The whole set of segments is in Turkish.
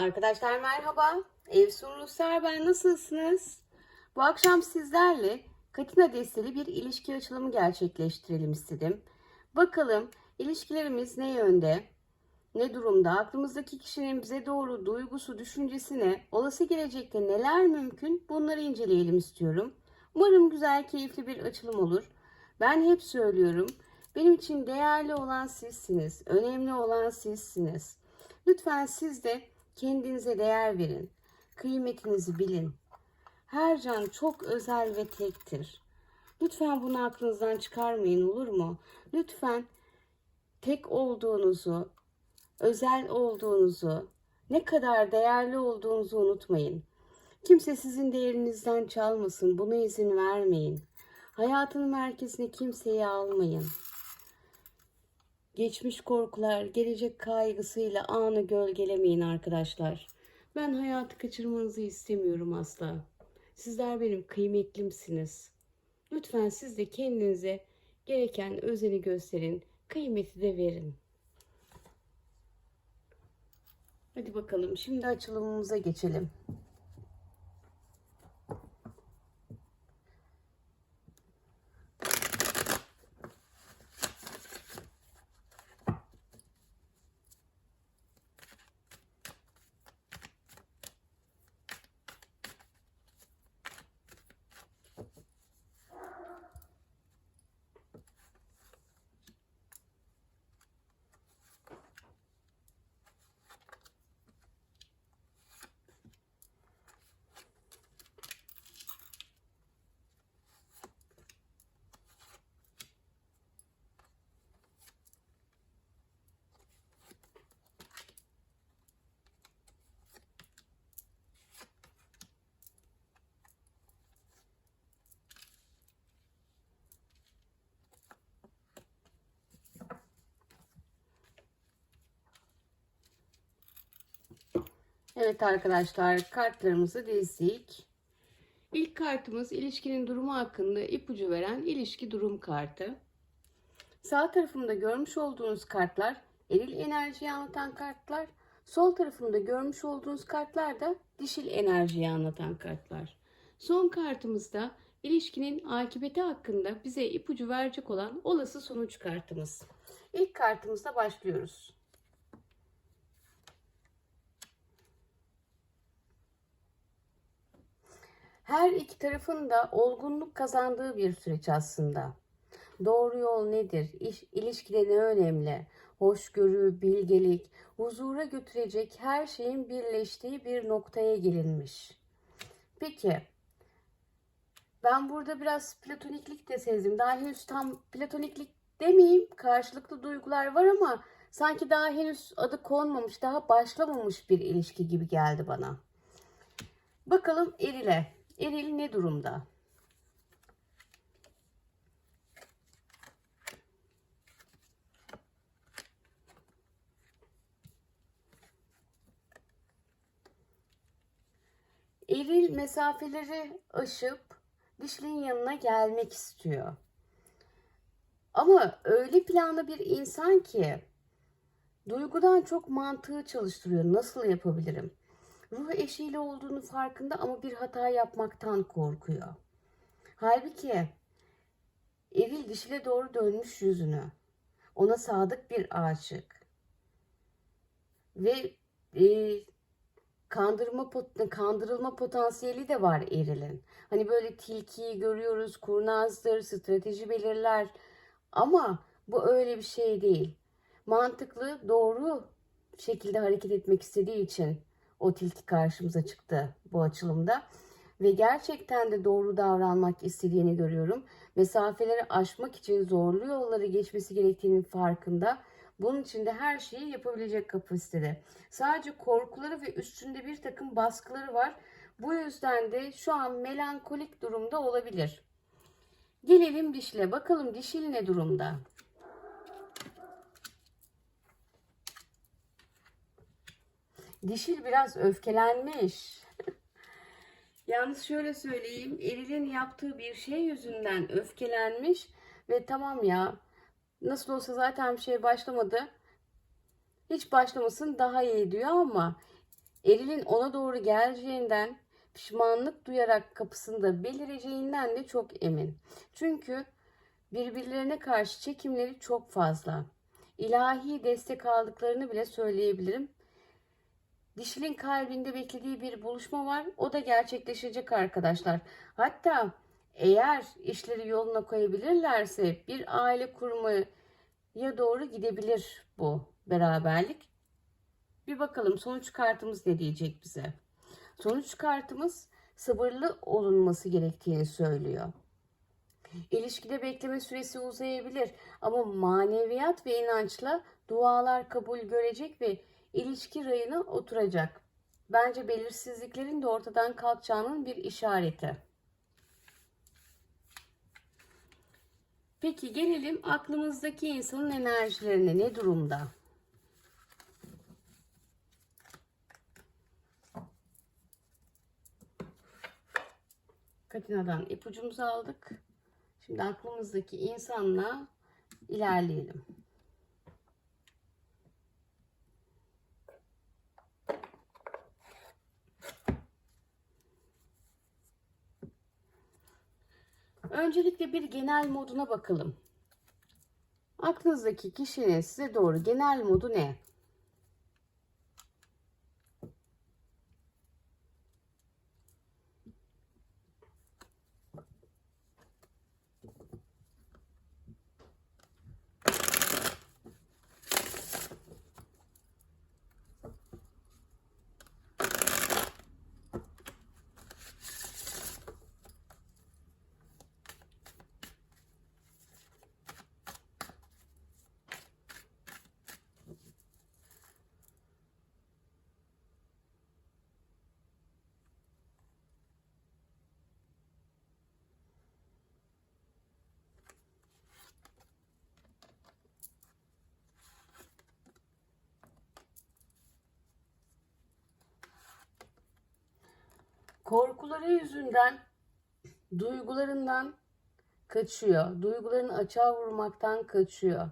Arkadaşlar merhaba. Evsun Ruslar ben nasılsınız? Bu akşam sizlerle Katina desteli bir ilişki açılımı gerçekleştirelim istedim. Bakalım ilişkilerimiz ne yönde? Ne durumda? Aklımızdaki kişinin bize doğru duygusu, düşüncesi ne? Olası gelecekte neler mümkün? Bunları inceleyelim istiyorum. Umarım güzel, keyifli bir açılım olur. Ben hep söylüyorum. Benim için değerli olan sizsiniz. Önemli olan sizsiniz. Lütfen siz de kendinize değer verin. Kıymetinizi bilin. Her can çok özel ve tektir. Lütfen bunu aklınızdan çıkarmayın olur mu? Lütfen tek olduğunuzu, özel olduğunuzu, ne kadar değerli olduğunuzu unutmayın. Kimse sizin değerinizden çalmasın. Buna izin vermeyin. Hayatın merkezine kimseyi almayın. Geçmiş korkular, gelecek kaygısıyla anı gölgelemeyin arkadaşlar. Ben hayatı kaçırmanızı istemiyorum asla. Sizler benim kıymetlimsiniz. Lütfen siz de kendinize gereken özeni gösterin, kıymeti de verin. Hadi bakalım şimdi açılımımıza geçelim. Evet arkadaşlar kartlarımızı dizdik. İlk kartımız ilişkinin durumu hakkında ipucu veren ilişki durum kartı. Sağ tarafımda görmüş olduğunuz kartlar eril enerjiyi anlatan kartlar. Sol tarafımda görmüş olduğunuz kartlar da dişil enerjiyi anlatan kartlar. Son kartımızda ilişkinin akıbeti hakkında bize ipucu verecek olan olası sonuç kartımız. İlk kartımızda başlıyoruz. Her iki tarafın da olgunluk kazandığı bir süreç aslında. Doğru yol nedir? İş, ilişkide ne önemli? Hoşgörü, bilgelik, huzura götürecek her şeyin birleştiği bir noktaya gelinmiş. Peki, ben burada biraz platoniklik de sezdim. Daha henüz tam platoniklik demeyeyim, karşılıklı duygular var ama sanki daha henüz adı konmamış, daha başlamamış bir ilişki gibi geldi bana. Bakalım erile. Eril ne durumda? Eril mesafeleri aşıp dişlinin yanına gelmek istiyor. Ama öyle planlı bir insan ki duygudan çok mantığı çalıştırıyor. Nasıl yapabilirim? Ruh eşiyle olduğunu farkında ama bir hata yapmaktan korkuyor. Halbuki eril dişile doğru dönmüş yüzünü. Ona sadık bir aşık. Ve e, kandırma pot kandırılma potansiyeli de var erilin. Hani böyle tilkiyi görüyoruz, kurnazdır, strateji belirler. Ama bu öyle bir şey değil. Mantıklı, doğru şekilde hareket etmek istediği için o tilki karşımıza çıktı bu açılımda. Ve gerçekten de doğru davranmak istediğini görüyorum. Mesafeleri aşmak için zorlu yolları geçmesi gerektiğinin farkında. Bunun için de her şeyi yapabilecek kapasitede. Sadece korkuları ve üstünde bir takım baskıları var. Bu yüzden de şu an melankolik durumda olabilir. Gelelim dişle. Bakalım dişil ne durumda? Dişil biraz öfkelenmiş. Yalnız şöyle söyleyeyim. Eril'in yaptığı bir şey yüzünden öfkelenmiş ve tamam ya nasıl olsa zaten bir şey başlamadı. Hiç başlamasın daha iyi diyor ama Eril'in ona doğru geleceğinden, pişmanlık duyarak kapısında belireceğinden de çok emin. Çünkü birbirlerine karşı çekimleri çok fazla. İlahi destek aldıklarını bile söyleyebilirim. Dişilin kalbinde beklediği bir buluşma var. O da gerçekleşecek arkadaşlar. Hatta eğer işleri yoluna koyabilirlerse bir aile kurmaya doğru gidebilir bu beraberlik. Bir bakalım sonuç kartımız ne diyecek bize. Sonuç kartımız sabırlı olunması gerektiğini söylüyor. İlişkide bekleme süresi uzayabilir ama maneviyat ve inançla dualar kabul görecek ve ilişki rayına oturacak. Bence belirsizliklerin de ortadan kalkacağının bir işareti. Peki gelelim aklımızdaki insanın enerjilerine ne durumda? Katina'dan ipucumuzu aldık. Şimdi aklımızdaki insanla ilerleyelim. Öncelikle bir genel moduna bakalım. Aklınızdaki kişinin size doğru genel modu ne? Korkuları yüzünden duygularından kaçıyor. Duygularını açığa vurmaktan kaçıyor.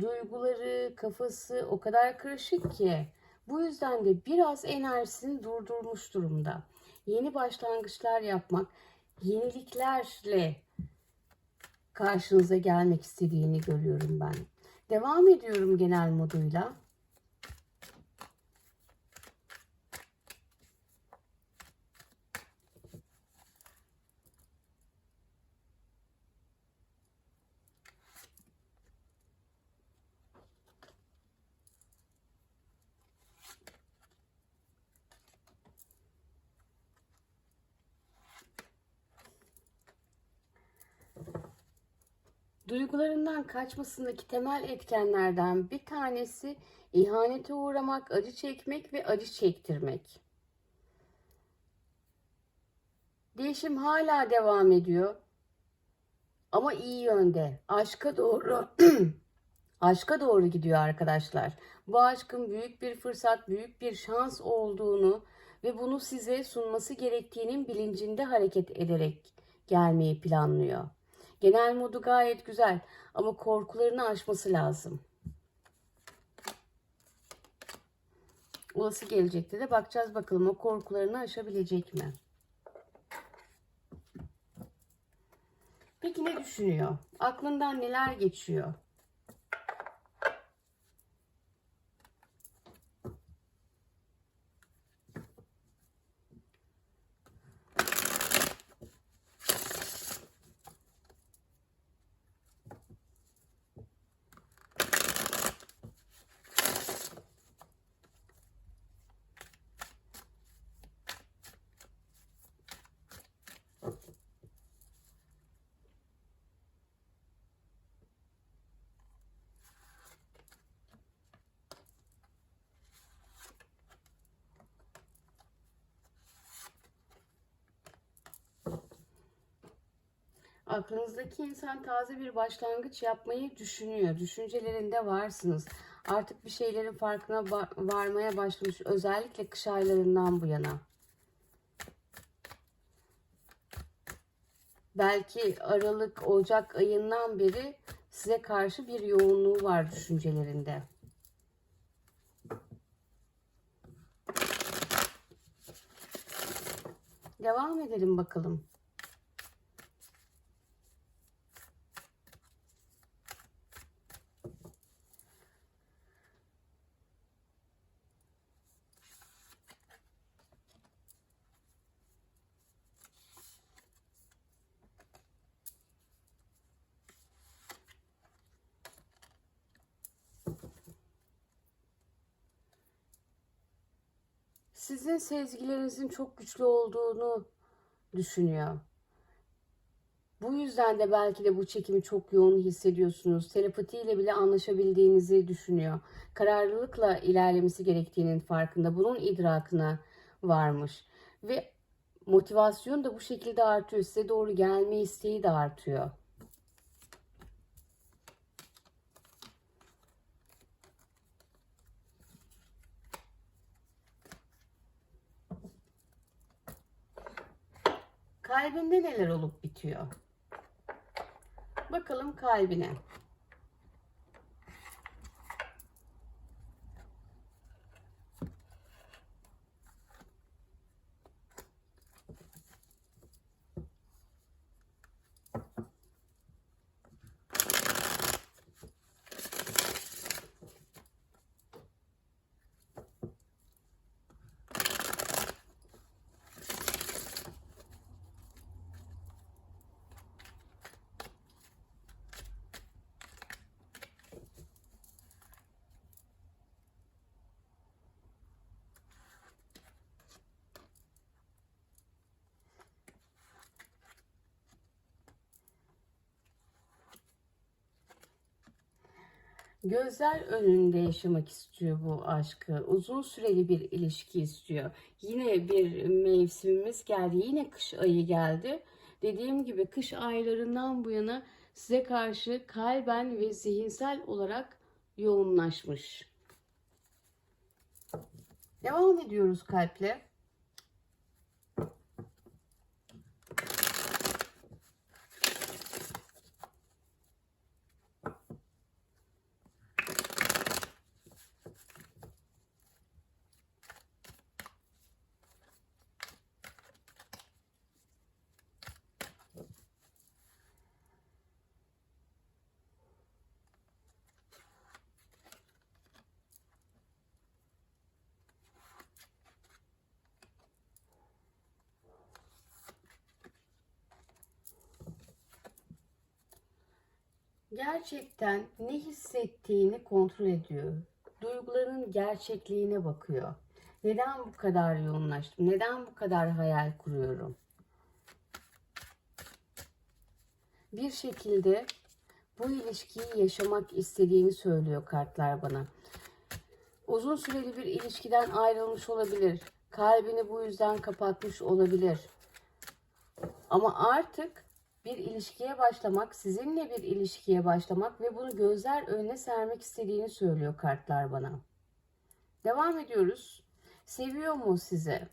Duyguları, kafası o kadar karışık ki bu yüzden de biraz enerjisini durdurmuş durumda. Yeni başlangıçlar yapmak, yeniliklerle karşınıza gelmek istediğini görüyorum ben. Devam ediyorum genel moduyla. Duygularından kaçmasındaki temel etkenlerden bir tanesi ihanete uğramak, acı çekmek ve acı çektirmek. Değişim hala devam ediyor. Ama iyi yönde. Aşka doğru aşka doğru gidiyor arkadaşlar. Bu aşkın büyük bir fırsat, büyük bir şans olduğunu ve bunu size sunması gerektiğinin bilincinde hareket ederek gelmeyi planlıyor. Genel modu gayet güzel ama korkularını aşması lazım. Olası gelecekte de bakacağız bakalım o korkularını aşabilecek mi? Peki ne düşünüyor? Aklından neler geçiyor? Aklınızdaki insan taze bir başlangıç yapmayı düşünüyor. Düşüncelerinde varsınız. Artık bir şeylerin farkına varmaya başlamış. Özellikle kış aylarından bu yana. Belki Aralık, Ocak ayından beri size karşı bir yoğunluğu var düşüncelerinde. Devam edelim bakalım. Sizin sezgilerinizin çok güçlü olduğunu düşünüyor. Bu yüzden de belki de bu çekimi çok yoğun hissediyorsunuz. Telepatiyle bile anlaşabildiğinizi düşünüyor. Kararlılıkla ilerlemesi gerektiğinin farkında. Bunun idrakına varmış. Ve motivasyon da bu şekilde artıyor. Size doğru gelme isteği de artıyor. Kalbinde neler olup bitiyor? Bakalım kalbine. Gözler önünde yaşamak istiyor bu aşkı. Uzun süreli bir ilişki istiyor. Yine bir mevsimimiz geldi. Yine kış ayı geldi. Dediğim gibi kış aylarından bu yana size karşı kalben ve zihinsel olarak yoğunlaşmış. Devam ediyoruz kalple. Gerçekten ne hissettiğini kontrol ediyor. Duyguların gerçekliğine bakıyor. Neden bu kadar yoğunlaştım? Neden bu kadar hayal kuruyorum? Bir şekilde bu ilişkiyi yaşamak istediğini söylüyor kartlar bana. Uzun süreli bir ilişkiden ayrılmış olabilir. Kalbini bu yüzden kapatmış olabilir. Ama artık bir ilişkiye başlamak, sizinle bir ilişkiye başlamak ve bunu gözler önüne sermek istediğini söylüyor kartlar bana. Devam ediyoruz. Seviyor mu sizi?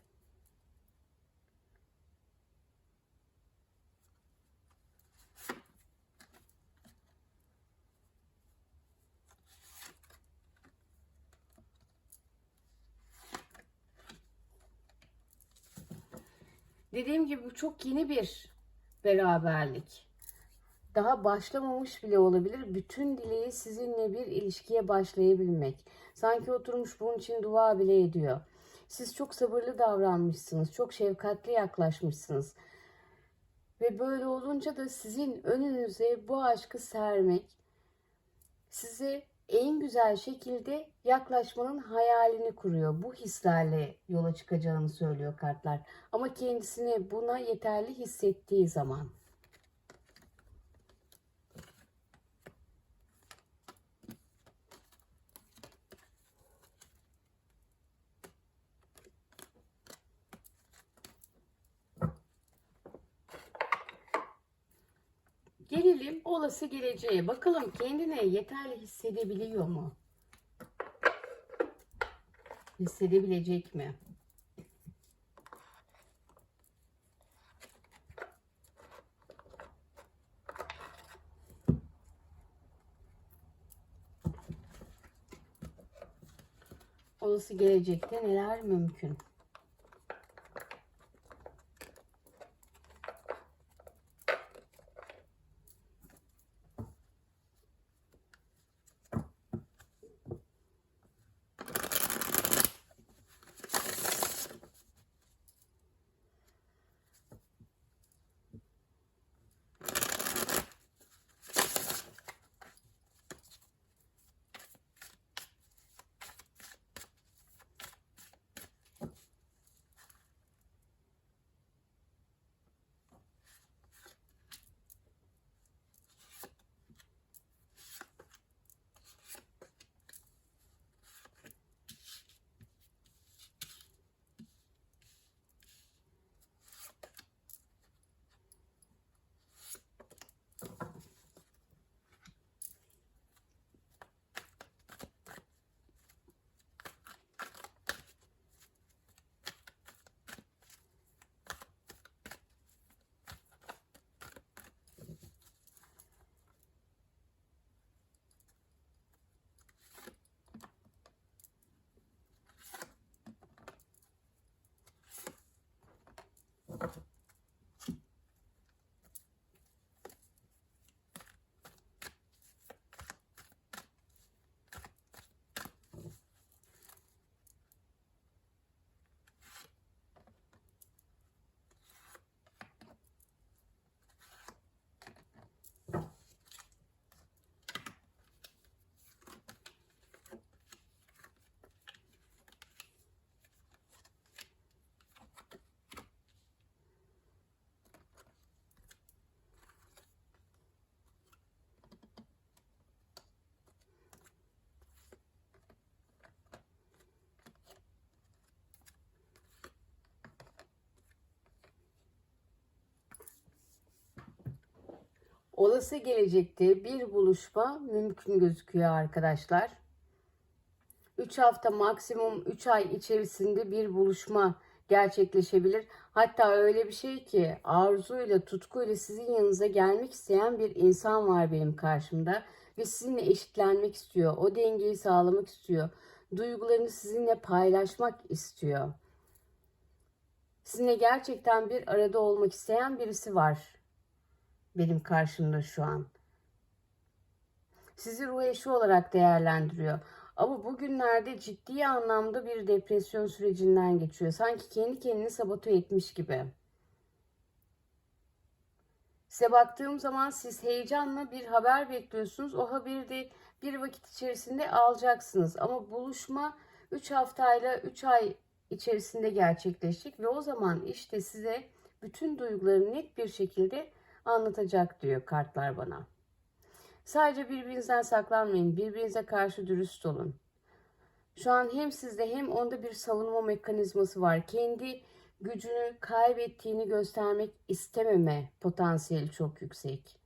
Dediğim gibi bu çok yeni bir beraberlik. Daha başlamamış bile olabilir. Bütün dileği sizinle bir ilişkiye başlayabilmek. Sanki oturmuş bunun için dua bile ediyor. Siz çok sabırlı davranmışsınız. Çok şefkatli yaklaşmışsınız. Ve böyle olunca da sizin önünüze bu aşkı sermek size en güzel şekilde yaklaşmanın hayalini kuruyor. Bu hislerle yola çıkacağını söylüyor kartlar. Ama kendisini buna yeterli hissettiği zaman. Gelelim olası geleceğe. Bakalım kendine yeterli hissedebiliyor mu? Hissedebilecek mi? Olası gelecekte neler mümkün? Olası gelecekte bir buluşma mümkün gözüküyor arkadaşlar. 3 hafta maksimum 3 ay içerisinde bir buluşma gerçekleşebilir. Hatta öyle bir şey ki arzuyla, tutkuyla sizin yanınıza gelmek isteyen bir insan var benim karşımda ve sizinle eşitlenmek istiyor. O dengeyi sağlamak istiyor. Duygularını sizinle paylaşmak istiyor. Sizinle gerçekten bir arada olmak isteyen birisi var benim karşımda şu an. Sizi ruh eşi olarak değerlendiriyor. Ama bugünlerde ciddi anlamda bir depresyon sürecinden geçiyor. Sanki kendi kendini sabote etmiş gibi. Size baktığım zaman siz heyecanla bir haber bekliyorsunuz. O haberi de bir vakit içerisinde alacaksınız. Ama buluşma 3 haftayla 3 ay içerisinde gerçekleşecek ve o zaman işte size bütün duygularını net bir şekilde anlatacak diyor kartlar bana. Sadece birbirinizden saklanmayın. Birbirinize karşı dürüst olun. Şu an hem sizde hem onda bir savunma mekanizması var. Kendi gücünü kaybettiğini göstermek istememe potansiyeli çok yüksek.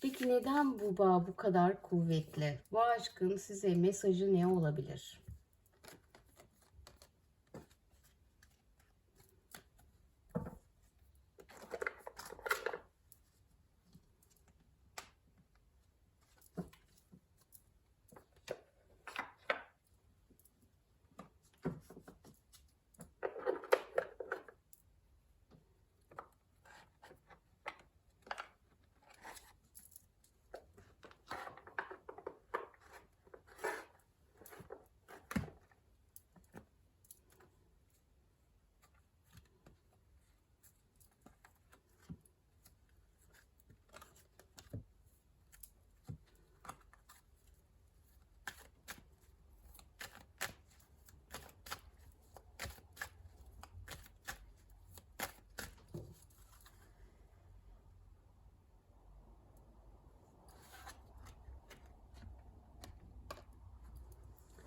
Peki neden bu bağ bu kadar kuvvetli? Bu aşkın size mesajı ne olabilir?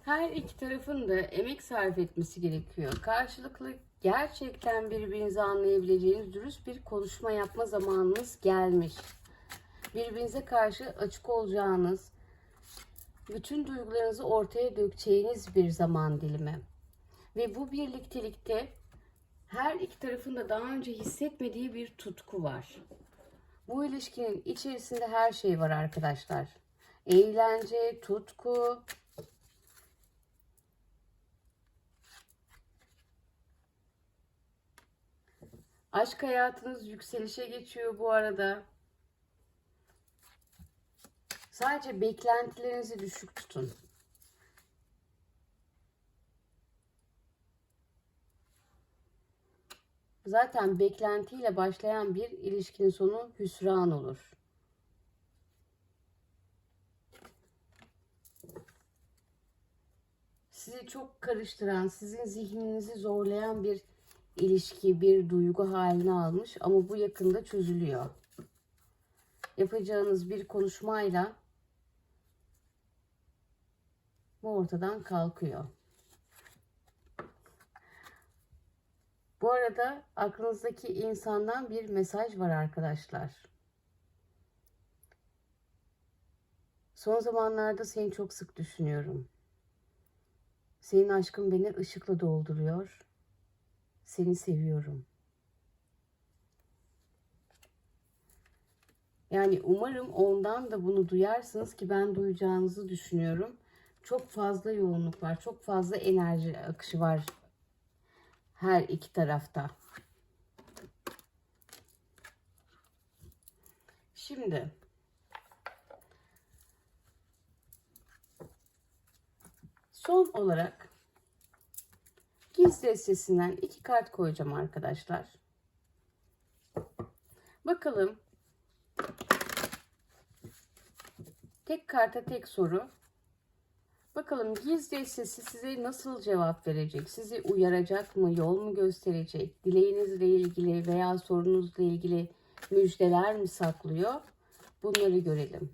Her iki tarafın da emek sarf etmesi gerekiyor. Karşılıklı gerçekten birbirinizi anlayabileceğiniz dürüst bir konuşma yapma zamanınız gelmiş. Birbirinize karşı açık olacağınız, bütün duygularınızı ortaya dökeceğiniz bir zaman dilimi. Ve bu birliktelikte her iki tarafın da daha önce hissetmediği bir tutku var. Bu ilişkinin içerisinde her şey var arkadaşlar. Eğlence, tutku, Aşk hayatınız yükselişe geçiyor bu arada. Sadece beklentilerinizi düşük tutun. Zaten beklentiyle başlayan bir ilişkinin sonu hüsran olur. Sizi çok karıştıran, sizin zihninizi zorlayan bir ilişki bir duygu haline almış ama bu yakında çözülüyor. Yapacağınız bir konuşmayla bu ortadan kalkıyor. Bu arada aklınızdaki insandan bir mesaj var arkadaşlar. Son zamanlarda seni çok sık düşünüyorum. Senin aşkın beni ışıkla dolduruyor. Seni seviyorum. Yani umarım ondan da bunu duyarsınız ki ben duyacağınızı düşünüyorum. Çok fazla yoğunluk var. Çok fazla enerji akışı var her iki tarafta. Şimdi son olarak Gizli listesinden iki kart koyacağım arkadaşlar. Bakalım. Tek karta tek soru. Bakalım gizli sesi size nasıl cevap verecek? Sizi uyaracak mı? Yol mu gösterecek? Dileğinizle ilgili veya sorunuzla ilgili müjdeler mi saklıyor? Bunları görelim.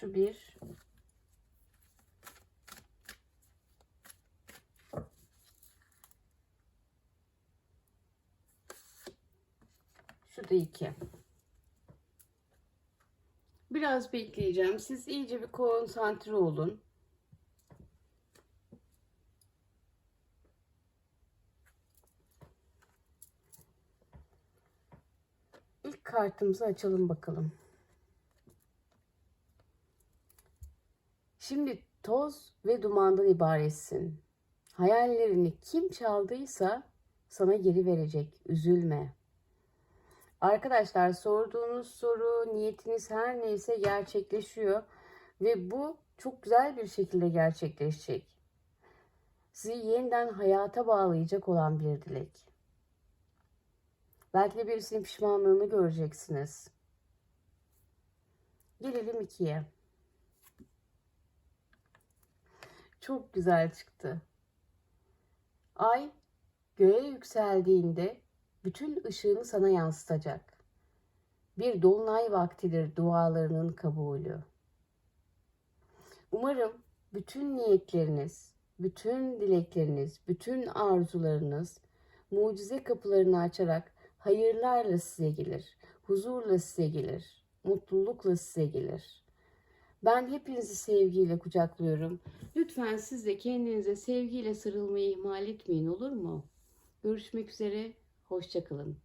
Şu bir. Şu da iki. Biraz bekleyeceğim. Siz iyice bir konsantre olun. İlk kartımızı açalım bakalım. Şimdi toz ve dumandan ibaretsin. Hayallerini kim çaldıysa sana geri verecek. Üzülme. Arkadaşlar sorduğunuz soru, niyetiniz her neyse gerçekleşiyor ve bu çok güzel bir şekilde gerçekleşecek. Sizi yeniden hayata bağlayacak olan bir dilek. Belki de birisinin pişmanlığını göreceksiniz. Gelelim ikiye. Çok güzel çıktı. Ay göğe yükseldiğinde bütün ışığını sana yansıtacak. Bir dolunay vaktidir dualarının kabulü. Umarım bütün niyetleriniz, bütün dilekleriniz, bütün arzularınız mucize kapılarını açarak hayırlarla size gelir, huzurla size gelir, mutlulukla size gelir. Ben hepinizi sevgiyle kucaklıyorum. Lütfen siz de kendinize sevgiyle sarılmayı ihmal etmeyin olur mu? Görüşmek üzere, hoşçakalın.